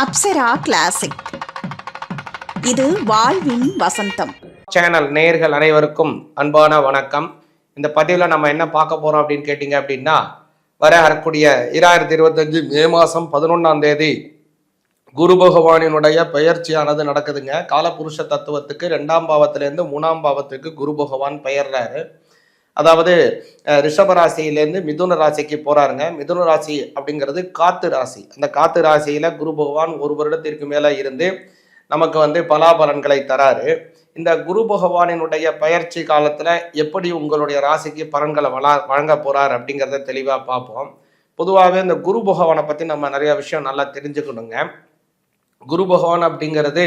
Apsara classic இது வாழ்வின் வசந்தம். Channel நேயர்கள் அனைவருக்கும் அன்பான வணக்கம். இந்த பதிவில் நம்ம என்ன பார்க்க போறோம் அப்படின்னு கேட்டிங்க அப்படின்னா வர வரக்கூடிய இராயிரத்தி இருபத்தஞ்சு மே மாதம் பதினொன்றாம் தேதி குரு பகவானினுடைய பெயர்ச்சியானது நடக்குதுங்க. காலபுருஷ தத்துவத்துக்கு ரெண்டாம் பாவத்திலேருந்து மூணாம் பாவத்துக்கு குரு பகவான் பெயர்றாரு. அதாவது ரிஷபராசியிலேருந்து மிதுன ராசிக்கு போகிறாருங்க மிதுன ராசி அப்படிங்கிறது காத்து ராசி. அந்த காத்து ராசியில் குரு பகவான் ஒரு வருடத்திற்கு மேலே இருந்து நமக்கு வந்து பலாபலன்களை தராரு. இந்த குரு பகவானினுடைய பயிற்சி காலத்தில் எப்படி உங்களுடைய ராசிக்கு பலன்களை வளா வழங்க போகிறார் அப்படிங்கிறத தெளிவாக பார்ப்போம். பொதுவாகவே இந்த குரு பகவானை பற்றி நம்ம நிறைய விஷயம் நல்லா தெரிஞ்சுக்கணுங்க. குரு பகவான் அப்படிங்கிறது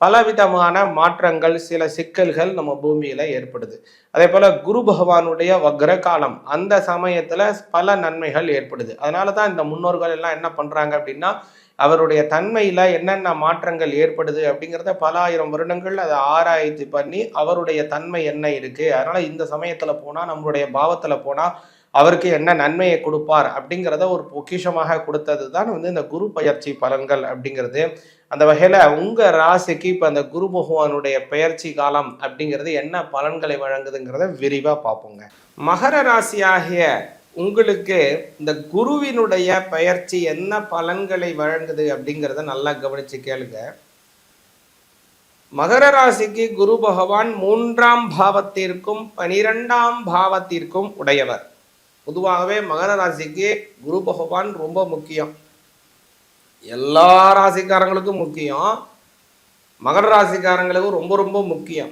பலவிதமான மாற்றங்கள் சில சிக்கல்கள் நம்ம பூமியில ஏற்படுது. அதே போல குரு பகவானுடைய வக்ர காலம் அந்த சமயத்துல பல நன்மைகள் ஏற்படுது. அதனால தான் இந்த முன்னோர்கள் எல்லாம் என்ன பண்றாங்க அப்படின்னா அவருடைய தன்மையில என்னென்ன மாற்றங்கள் ஏற்படுது அப்படிங்கிறத பல ஆயிரம் வருடங்கள் அதை ஆராய்ச்சி பண்ணி அவருடைய தன்மை என்ன இருக்கு அதனால இந்த சமயத்துல போனா நம்மளுடைய பாவத்துல போனா அவருக்கு என்ன நன்மையை கொடுப்பார் அப்படிங்கிறத ஒரு பொக்கிஷமாக கொடுத்தது தான் வந்து இந்த குரு பயிற்சி பலன்கள் அப்படிங்கிறது. அந்த வகையில உங்க ராசிக்கு இப்ப அந்த குரு பகவானுடைய பெயர்ச்சி காலம் அப்படிங்கிறது என்ன பலன்களை வழங்குதுங்கிறத விரிவா பார்ப்போங்க. மகர ராசியாகிய உங்களுக்கு இந்த குருவினுடைய பயிற்சி என்ன பலன்களை வழங்குது அப்படிங்கிறத நல்லா கவனிச்சு கேளுங்க. மகர ராசிக்கு குரு பகவான் மூன்றாம் பாவத்திற்கும் பனிரெண்டாம் பாவத்திற்கும் உடையவர். பொதுவாகவே மகர ராசிக்கு குரு பகவான் ரொம்ப முக்கியம். எல்லா ராசிக்காரங்களுக்கும் முக்கியம். மகர ராசிக்காரங்களுக்கும் ரொம்ப ரொம்ப முக்கியம்.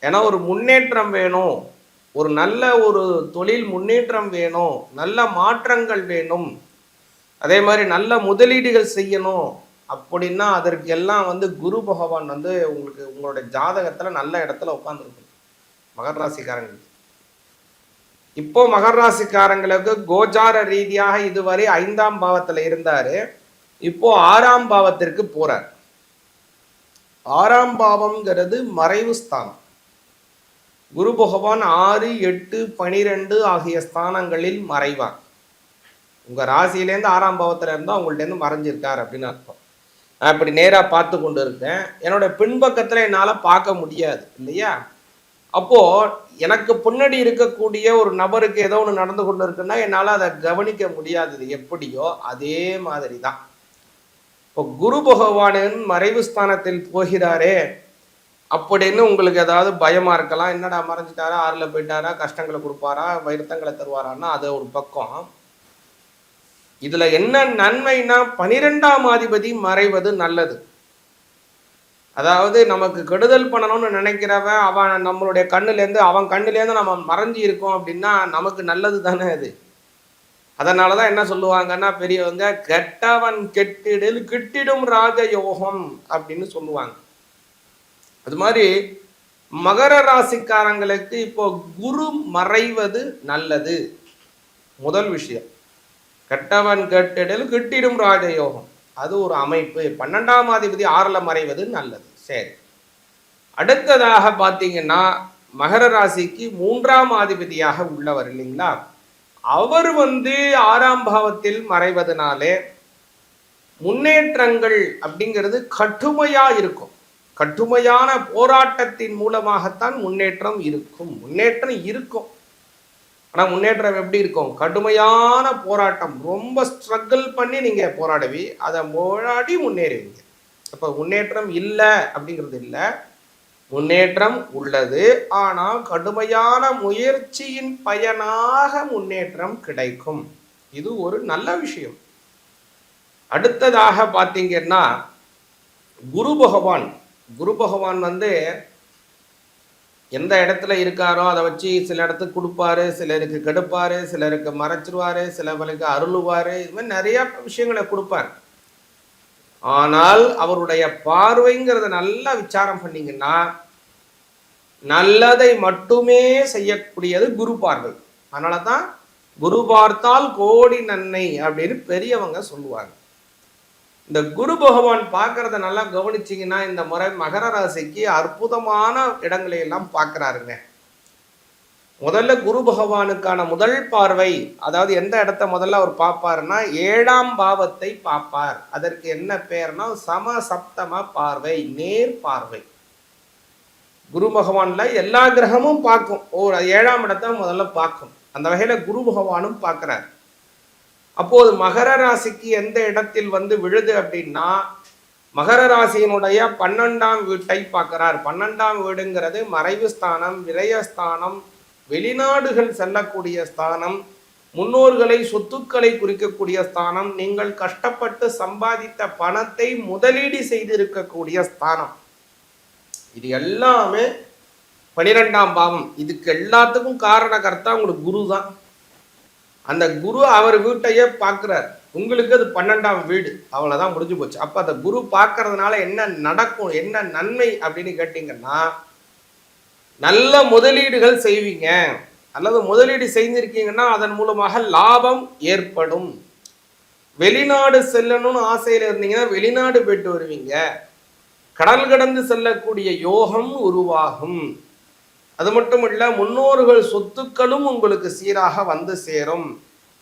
ஏன்னா ஒரு முன்னேற்றம் வேணும். ஒரு நல்ல ஒரு தொழில் முன்னேற்றம் வேணும். நல்ல மாற்றங்கள் வேணும். அதே மாதிரி நல்ல முதலீடுகள் செய்யணும். அப்படின்னா அதற்கு எல்லாம் வந்து குரு பகவான் வந்து உங்களுக்கு உங்களுடைய ஜாதகத்துல நல்ல இடத்துல உட்காந்துருக்கும் மகர ராசிக்காரங்களுக்கு. இப்போ மகர ராசிக்காரங்களுக்கு கோச்சார ரீதியாக இதுவரை ஐந்தாம் பாவத்துல இருந்தாரு. இப்போ ஆறாம் பாவத்திற்கு போறார். ஆறாம் பாவம்ங்கிறது மறைவு ஸ்தானம். குரு பகவான் ஆறு எட்டு பனிரெண்டு ஆகிய ஸ்தானங்களில் மறைவார். உங்க ராசியிலேருந்து ஆறாம் பாவத்தில் இருந்தால் உங்கள்ட்ட மறைஞ்சிருக்கார் அப்படின்னு அர்த்தம். நான் இப்படி நேராக பார்த்து கொண்டு இருக்கேன். என்னோட பின்பக்கத்தில் என்னால் பார்க்க முடியாது இல்லையா? அப்போ எனக்கு பின்னாடி இருக்கக்கூடிய ஒரு நபருக்கு ஏதோ ஒன்று நடந்து கொண்டு இருக்குன்னா என்னால் அதை கவனிக்க முடியாது. எப்படியோ அதே மாதிரி தான் இப்போ குரு பகவானின் மறைவு ஸ்தானத்தில் போகிறாரே அப்படின்னு உங்களுக்கு ஏதாவது பயமா இருக்கலாம். என்னடா மறைஞ்சிட்டாரா? ஆறுல போயிட்டாரா? கஷ்டங்களை கொடுப்பாரா? வருத்தங்களை தருவாரான்னா அது ஒரு பக்கம். இதுல என்ன நன்மைனா பனிரெண்டாம் அதிபதி மறைவது நல்லது. அதாவது நமக்கு கெடுதல் பண்ணணும்னு நினைக்கிறவன் அவன் நம்மளுடைய கண்ணுலேருந்து அவன் கண்ணுலேருந்து நம்ம மறைஞ்சு இருக்கோம் அப்படின்னா நமக்கு நல்லது தானே அது. அதனால தான் என்ன சொல்லுவாங்கன்னா பெரியவங்க கெட்டவன் கெட்டிடில் கிட்டிடும் ராஜயோகம் அப்படின்னு சொல்லுவாங்க. அது மாதிரி மகர ராசிக்காரங்களுக்கு இப்போ குரு மறைவது நல்லது. முதல் விஷயம். கெட்டவன் கெட்டிடில் கிட்டிடும் ராஜயோகம். அது ஒரு அமைப்பு. பன்னெண்டாம் அதிபதி ஆறில் மறைவது நல்லது. சரி. அடுத்ததாக பார்த்தீங்கன்னா மகர ராசிக்கு மூன்றாம் அதிபதியாக உள்ளவர் இல்லைங்களா? அவர் வந்து ஆறாம் பாவத்தில் மறைவதனாலே முன்னேற்றங்கள் அப்படிங்கிறது கட்டுமையா இருக்கும். கட்டுமையான போராட்டத்தின் மூலமாகத்தான் முன்னேற்றம் இருக்கும். முன்னேற்றம் இருக்கும். ஆனா முன்னேற்றம் எப்படி இருக்கும்? கடுமையான போராட்டம். ரொம்ப ஸ்ட்ரகிள் பண்ணி நீங்க போராடுவி அதை போராடி முன்னேறுவீங்க. அப்ப முன்னேற்றம் இல்லை அப்படிங்கிறது இல்லை. முன்னேற்றம் உள்ளது. ஆனால் கடுமையான முயற்சியின் பயனாக முன்னேற்றம் கிடைக்கும். இது ஒரு நல்ல விஷயம். அடுத்ததாக பார்த்தீங்கன்னா குரு பகவான். குரு பகவான் வந்து எந்த இடத்துல இருக்காரோ அதை வச்சு சில இடத்துக்கு கொடுப்பாரு சிலருக்கு கெடுப்பாரு சிலருக்கு மறைச்சிருவாரு சிலவருக்கு அருளுவாரு. இது மாதிரி நிறைய விஷயங்களை கொடுப்பார். ஆனால் அவருடைய பார்வைங்கிறத நல்லா விசாரம் பண்ணீங்கன்னா நல்லதை மட்டுமே செய்யக்கூடியது குரு பார்வை. அதனால தான் குரு பார்த்தால் கோடி நன்மை அப்படின்னு பெரியவங்க சொல்லுவாங்க. இந்த குரு பகவான் பார்க்கறத நல்லா கவனிச்சிங்கன்னா இந்த முறை மகர ராசிக்கு அற்புதமான இடங்களை எல்லாம் பார்க்குறாருங்க. முதல்ல குரு பகவானுக்கான முதல் பார்வை அதாவது எந்த இடத்த முதல்ல அவர் பார்ப்பாருன்னா ஏழாம் பாவத்தை பார்ப்பார். அதற்கு என்ன பேர்னா சம சப்தம பார்வை நேர் பார்வை. குரு பகவான்ல எல்லா கிரகமும் பார்க்கும். ஒரு ஏழாம் இடத்த முதல்ல பார்க்கும். அந்த வகையில குரு பகவானும் பார்க்கிறார். அப்போது மகர ராசிக்கு எந்த இடத்தில் வந்து விழுது அப்படின்னா மகர ராசியினுடைய பன்னெண்டாம் வீட்டை பார்க்கிறார். பன்னெண்டாம் வீடுங்கிறது மறைவு ஸ்தானம் விரயஸ்தானம் வெளிநாடுகள் செல்லக்கூடிய ஸ்தானம் முன்னோர்களை சொத்துக்களை குறிக்கக்கூடிய ஸ்தானம் நீங்கள் கஷ்டப்பட்டு சம்பாதித்த பணத்தை முதலீடு செய்திருக்கக்கூடிய ஸ்தானம். இது எல்லாமே பனிரெண்டாம் பாவம். இதுக்கு எல்லாத்துக்கும் காரணகர்த்தா உங்களுக்கு குரு தான். அந்த குரு அவர் வீட்டையே பார்க்குறார் உங்களுக்கு அது பன்னெண்டாம் வீடு. அவ்வளோதான் முடிஞ்சு போச்சு. அப்போ அந்த குரு பார்க்கறதுனால என்ன நடக்கும் என்ன நன்மை அப்படின்னு கேட்டிங்கன்னா நல்ல முதலீடுகள் செய்வீங்க. அல்லது முதலீடு செய்திருக்கீங்கன்னா அதன் மூலமாக லாபம் ஏற்படும். வெளிநாடு செல்லணும்னு ஆசையில் இருந்தீங்கன்னா வெளிநாடு போயிட்டு வருவீங்க. கடல் கடந்து செல்லக்கூடிய யோகம் உருவாகும். அது மட்டும் இல்லை முன்னோர்கள் சொத்துக்களும் உங்களுக்கு சீராக வந்து சேரும்.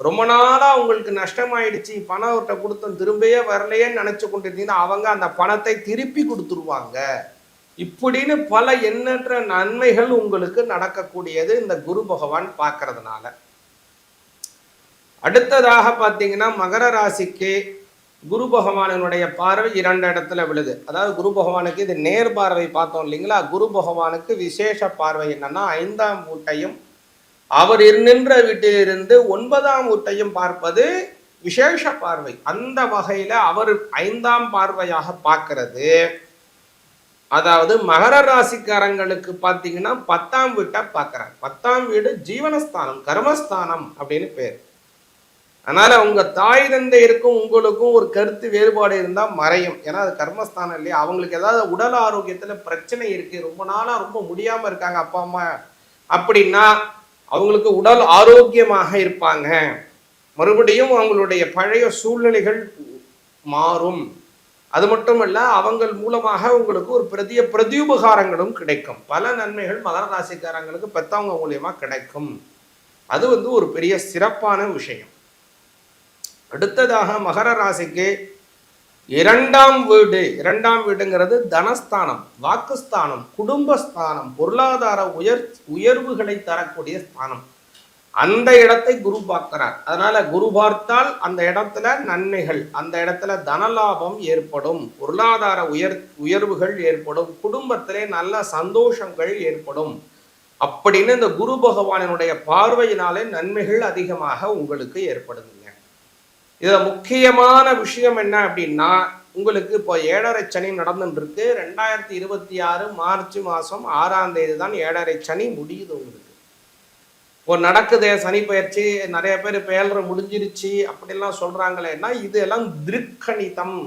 ரொம்ப நாளாக உங்களுக்கு நஷ்டமாயிடுச்சு பணம் அவர்கிட்ட கொடுத்தோம் திரும்பவே வரலையேன்னு நினச்சி கொண்டிருந்தீங்கன்னா அவங்க அந்த பணத்தை திருப்பி கொடுத்துருவாங்க. இப்படின்னு பல எண்ணற்ற நன்மைகள் உங்களுக்கு நடக்கக்கூடியது இந்த குரு பகவான் பார்க்கறதுனால. அடுத்ததாக பார்த்தீங்கன்னா மகர ராசிக்கு குரு பகவானினுடைய பார்வை இரண்டு இடத்துல விழுது. அதாவது குரு பகவானுக்கு இது நேர் பார்வை பார்த்தோம் இல்லைங்களா? குரு பகவானுக்கு விசேஷ பார்வை என்னன்னா ஐந்தாம் வீட்டையும் அவர் நின்ற வீட்டிலிருந்து ஒன்பதாம் வீட்டையும் பார்ப்பது விசேஷ பார்வை. அந்த வகையில அவர் ஐந்தாம் பார்வையாக பார்க்கிறது. அதாவது மகர ராசிக்காரங்களுக்கு பார்த்தீங்கன்னா பத்தாம் வீட்டை பார்க்குறாங்க. பத்தாம் வீடு ஜீவனஸ்தானம் கர்மஸ்தானம் அப்படின்னு பேர். அதனால உங்க தாய் தந்தையருக்கும் உங்களுக்கும் ஒரு கருத்து வேறுபாடு இருந்தால் மறையும். ஏன்னா அது கர்மஸ்தானம் இல்லையா? அவங்களுக்கு ஏதாவது உடல் ஆரோக்கியத்துல பிரச்சனை இருக்கு. ரொம்ப நாளா ரொம்ப முடியாம இருக்காங்க அப்பா அம்மா அப்படின்னா அவங்களுக்கு உடல் ஆரோக்கியமாக இருப்பாங்க. மறுபடியும் அவங்களுடைய பழைய சூழ்நிலைகள் மாறும். அது மட்டுமல்ல அவங்கள் மூலமாக உங்களுக்கு ஒரு பிரதிய பிரதியுபகாரங்களும் கிடைக்கும். பல நன்மைகள் மகர ராசிக்காரங்களுக்கு பெத்தவங்க மூலியமா கிடைக்கும். அது வந்து ஒரு பெரிய சிறப்பான விஷயம். அடுத்ததாக மகர ராசிக்கு இரண்டாம் வீடு. இரண்டாம் வீடுங்கிறது தனஸ்தானம் வாக்குஸ்தானம் குடும்பஸ்தானம் பொருளாதார உயர் உயர்வுகளை தரக்கூடிய ஸ்தானம். அந்த இடத்தை குரு பார்க்கிறார். அதனால குரு பார்த்தால் அந்த இடத்துல நன்மைகள் அந்த இடத்துல தனலாபம் ஏற்படும் பொருளாதார உயர் உயர்வுகள் ஏற்படும் குடும்பத்திலே நல்ல சந்தோஷங்கள் ஏற்படும். அப்படின்னு இந்த குரு பகவானினுடைய பார்வையினாலே நன்மைகள் அதிகமாக உங்களுக்கு ஏற்படுதுங்க. இதுல முக்கியமான விஷயம் என்ன அப்படின்னா உங்களுக்கு இப்போ ஏழரை சனி நடந்துட்டு இருக்கு. ரெண்டாயிரத்தி இருபத்தி ஆறு மார்ச் மாசம் ஆறாம் தேதி தான் ஏழரை சனி முடியுது இப்போ நடக்குதே சனி பயிற்சி நிறைய பேர் பேலரை முடிஞ்சிருச்சு அப்படிலாம் சொல்கிறாங்களேன்னா இது எல்லாம் திருக்கணிதம்.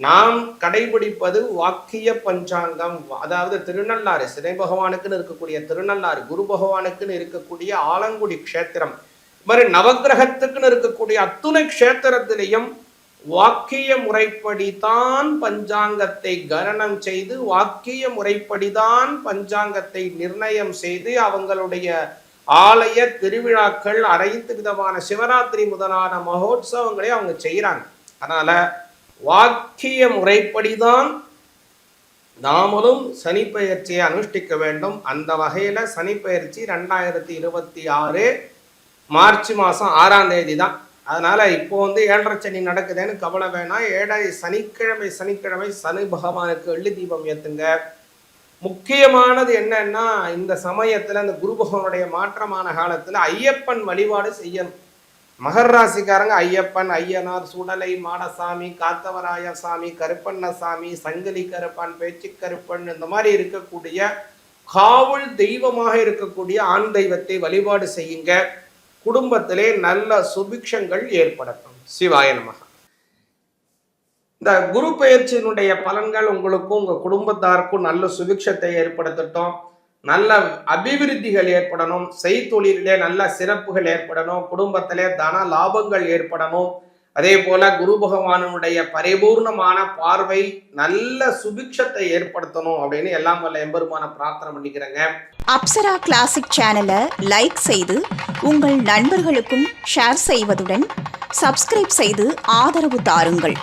நாம் கடைபிடிப்பது வாக்கிய பஞ்சாங்கம். அதாவது திருநள்ளாறு சிதை பகவானுக்குன்னு இருக்கக்கூடிய திருநள்ளாறு குரு பகவானுக்குன்னு இருக்கக்கூடிய ஆலங்குடி க்ஷேத்திரம். இது மாதிரி நவக்கிரகத்துக்குன்னு இருக்கக்கூடிய அத்துணை க்ஷேத்திரத்திலையும் வாக்கிய முறைப்படி தான் பஞ்சாங்கத்தை கரணம் செய்து வாக்கிய முறைப்படி தான் பஞ்சாங்கத்தை நிர்ணயம் செய்து அவங்களுடைய ஆலய திருவிழாக்கள் அனைத்து விதமான சிவராத்திரி முதலான மகோத்சவங்களை அவங்க செய்கிறாங்க அதனால் வாக்கிய முறைப்படிதான் நாமளும் சனிப்பெயர்ச்சியை அனுஷ்டிக்க வேண்டும். அந்த வகையில் சனிப்பெயர்ச்சி ரெண்டாயிரத்தி இருபத்தி ஆறு மார்ச் மாதம் ஆறாம் தேதி தான் அதனால் இப்போ வந்து ஏழரை சனி நடக்குதுன்னு கவலை வேணாம். ஏழரை சனிக்கிழமை சனிக்கிழமை சனி பகவானுக்கு எள்ளு தீபம் ஏற்றுங்க முக்கியமானது என்னன்னா இந்த சமயத்தில் இந்த குரு பகவானுடைய மாற்றமான காலத்தில் ஐயப்பன் வழிபாடு செய்யணும். மகர் ராசிக்காரங்க ஐயப்பன் ஐயனார் சுடலை மாடசாமி காத்தவராய சாமி கருப்பண்ணசாமி சங்கிலி கருப்பன் பேச்சு கருப்பன் இந்த மாதிரி இருக்கக்கூடிய காவல் தெய்வமாக இருக்கக்கூடிய ஆண் தெய்வத்தை வழிபாடு செய்யுங்க. குடும்பத்திலே நல்ல சுபிக்ஷங்கள் ஏற்படட்டும். சிவாய நமகா இந்த குரு பயிற்சியினுடைய பலன்கள் உங்களுக்கும் உங்கள் குடும்பத்தாருக்கும் நல்ல சுபிக்ஷத்தை ஏற்படுத்தட்டும். நல்ல அபிவிருத்திகள் ஏற்படணும். செய்தொழிலே நல்ல சிறப்புகள் ஏற்படணும். குடும்பத்திலே தன லாபங்கள் ஏற்படணும். அதே போல குரு பகவானுடைய பரிபூர்ணமான பார்வை நல்ல சுபிக்ஷத்தை ஏற்படுத்தணும் அப்படின்னு எல்லாம் வல்ல எம்பெருமான பிரார்த்தனை பண்ணிக்கிறேங்க. அப்சரா கிளாசிக் சேனலை லைக் செய்து உங்கள் நண்பர்களுக்கும் ஷேர் செய்வதுடன் சப்ஸ்கிரைப் செய்து ஆதரவு தாருங்கள்.